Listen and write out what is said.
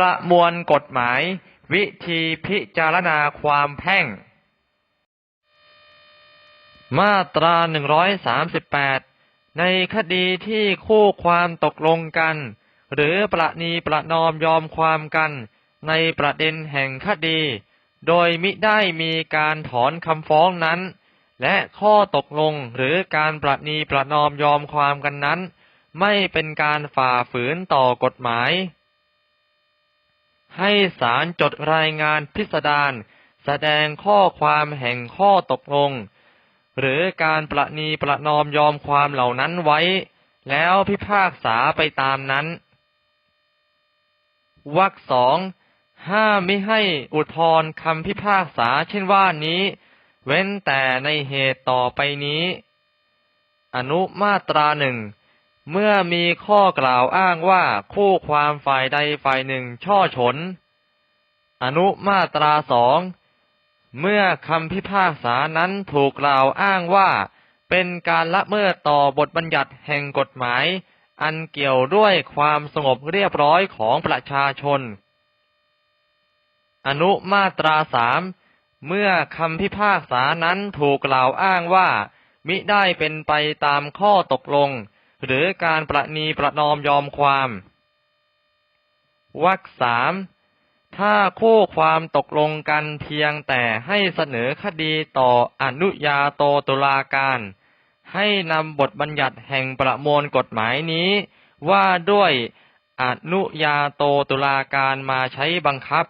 ประมวลกฎหมาย วิธีพิจารณาความแพ่ง มาตรา 138 ในคดีที่คู่ความตกลงกัน หรือประนีประนอมยอมความกัน ในประเด็นแห่งคดี โดยมิได้มีการถอนคำฟ้องนั้น และข้อตกลงหรือการประนีประนอมยอมความกันนั้น ไม่เป็นการฝ่าฝืนต่อกฎหมาย ให้ศาลจดรายงานพิสดารแสดงข้อความแห่งข้อตกลง หรือการประนีประนอมยอมความเหล่านั้นไว้ แล้วพิพากษาไปตามนั้นวรรคสองห้ามไม่ให้อุทธรณ์คำพิพากษาเช่นว่านี้ เว้นแต่ในเหตุต่อไปนี้ อนุมาตราหนึ่ง เมื่อมีข้อกล่าวอ้างว่าคู่ความฝ่ายใดฝ่ายหนึ่งช่อฉน อนุมาตราสอง เมื่อคำพิพากษานั้นถูกกล่าวอ้างว่า เป็นการละเมิดต่อบทบัญญัติแห่งกฎหมาย อันเกี่ยวด้วยความสงบเรียบร้อยของประชาชน อนุมาตราสาม เมื่อคำพิพากษานั้นถูกกล่าวอ้างว่า มิได้เป็นไปตามข้อตกลง หรือการประนีประนอมยอมความวรรคสามถ้าคู่ความตกลงกันเพียงแต่ให้เสนอคดีต่ออนุญาโตตุลาการ ให้นำบทบัญญัติแห่งประมวลกฎหมายนี้ ว่าด้วยอนุญาโตตุลาการมาใช้บังคับ